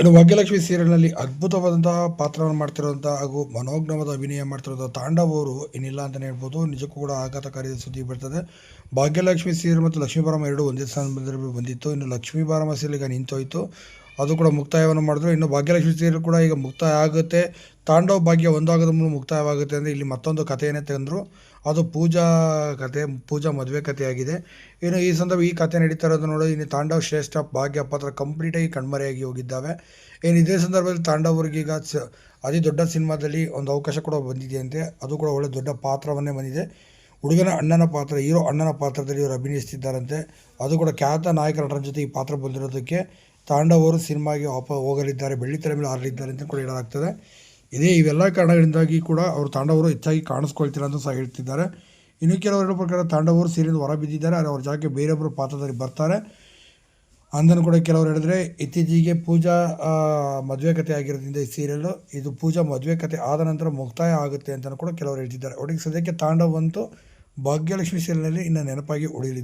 ಇನ್ನು ಭಾಗ್ಯಲಕ್ಷ್ಮಿ ಸೀರಿಯಲ್ನಲ್ಲಿ ಅದ್ಭುತವಾದಂತಹ ಪಾತ್ರವನ್ನು ಮಾಡ್ತಿರುವಂಥ ಹಾಗೂ ಮನೋಜ್ಞವಾದ ಅಭಿನಯ ಮಾಡ್ತಿರೋಂಥ ತಾಂಡವ್ ಏನಿಲ್ಲ ಅಂತಲೇ ಹೇಳ್ಬೋದು. ನಿಜಕ್ಕೂ ಕೂಡ ಆಘಾತಕಾರಿ ಸುದ್ದಿ ಬರ್ತದೆ. ಭಾಗ್ಯಲಕ್ಷ್ಮಿ ಸೀರಿಯಲ್ ಮತ್ತು ಲಕ್ಷ್ಮೀ ಬಾರಮ್ಮ ಎರಡು ಒಂದೇ ಸ್ಥಾನದಲ್ಲಿ ಬಂದಿತ್ತು. ಇನ್ನು ಲಕ್ಷ್ಮೀ ಬಾರಮ್ಮ ಸೀರಿಯಲ್ ಈಗ ನಿಂತೋಯ್ತು. ಅದು ಕೂಡ ಮುಕ್ತಾಯವನ್ನು ಮಾಡಿದ್ರು. ಇನ್ನು ಭಾಗ್ಯಲಕ್ಷ್ಮಿ ಸೀರಿಯಲ್ ಕೂಡ ಈಗ ಮುಕ್ತಾಯ ಆಗುತ್ತೆ. ತಾಂಡವ್ ಭಾಗ್ಯ ಒಂದಾಗದ ಮೂಲಕ ಮುಕ್ತಾಯವಾಗುತ್ತೆ ಅಂದರೆ ಇಲ್ಲಿ ಮತ್ತೊಂದು ಕಥೆಯನ್ನೇ ತಂದರು. ಅದು ಪೂಜಾ ಕತೆ, ಪೂಜಾ ಮದುವೆ ಕಥೆಯಾಗಿದೆ. ಇನ್ನು ಈ ಸಂದರ್ಭ ಈ ಕಥೆ ನಡೀತಾ ಇರೋದು ನೋಡಿ, ಇನ್ನು ತಾಂಡವ್ ಶ್ರೇಷ್ಠ ಭಾಗ್ಯ ಪಾತ್ರ ಕಂಪ್ಲೀಟಾಗಿ ಕಣ್ಮರೆಯಾಗಿ ಹೋಗಿದ್ದಾವೆ. ಏನು ಇದೇ ಸಂದರ್ಭದಲ್ಲಿ ಈಗ ಅತಿ ದೊಡ್ಡ ಸಿನಿಮಾದಲ್ಲಿ ಒಂದು ಅವಕಾಶ ಕೂಡ ಬಂದಿದೆಯಂತೆ. ಅದು ಕೂಡ ಒಳ್ಳೆ ದೊಡ್ಡ ಪಾತ್ರವನ್ನೇ ಬಂದಿದೆ. ಹುಡುಗನ ಅಣ್ಣನ ಪಾತ್ರ, ಹೀರೋ ಅಣ್ಣನ ಪಾತ್ರದಲ್ಲಿ ಇವರು ಅಭಿನಯಿಸ್ತಿದ್ದಾರಂತೆ. ಅದು ಕೂಡ ಖ್ಯಾತ ನಾಯಕ ನಟರ ಜೊತೆ ಈ ಪಾತ್ರ ಬಂದಿರೋದಕ್ಕೆ ತಾಂಡವರು ಸಿನಿಮಾಗೆ ವಾಪ, ಹೋಗಲಿದ್ದಾರೆ. ಬೆಳ್ಳಿತೆರೆ ಮೇಲೆ ಹಾರಲಿದ್ದಾರೆ ಅಂತ ಕೂಡ ಹೇಳಲಾಗ್ತದೆ. ಇದೇ ಇವೆಲ್ಲ ಕಾರಣಗಳಿಂದಾಗಿ ಕೂಡ ಅವರು ತಾಂಡವರು ಹೆಚ್ಚಾಗಿ ಕಾಣಿಸ್ಕೊಳ್ತಿಲ್ಲ ಅಂತ ಸಹ ಹೇಳ್ತಿದ್ದಾರೆ. ಇನ್ನು ಕೆಲವರು ಪ್ರಕಾರ ತಾಂಡವರು ಸೀರೆಯಿಂದ ಹೊರ ಬಿದ್ದಿದ್ದಾರೆ. ಆದರೆ ಅವ್ರ ಜಾಗಕ್ಕೆ ಬೇರೆಯೊಬ್ಬರು ಪಾತ್ರದಲ್ಲಿ ಬರ್ತಾರೆ. ಅಂದನು ಕೂಡ ಕೆಲವರು ಹೇಳಿದ್ರೆ, ಇತ್ತೀಚೆಗೆ ಪೂಜಾ ಮದುವೆ ಕಥೆ ಆಗಿರೋದ್ರಿಂದ ಈ ಸೀರಿಯಲ್ಲು ಇದು ಪೂಜಾ ಮದುವೆ ಕಥೆ ಆದ ನಂತರ ಮುಕ್ತಾಯ ಆಗುತ್ತೆ ಅಂತಲೂ ಕೂಡ ಕೆಲವರು ಹೇಳ್ತಿದ್ದಾರೆ. ಒಟ್ಟಿಗೆ ಸದ್ಯಕ್ಕೆ ತಾಂಡವ್ ಅಂತೂ ಭಾಗ್ಯಲಕ್ಷ್ಮಿ ಸೀರಿಯಲ್ನಲ್ಲಿ ಇನ್ನು ನೆನಪಾಗಿ ಉಳಿಯಲಿದೆ.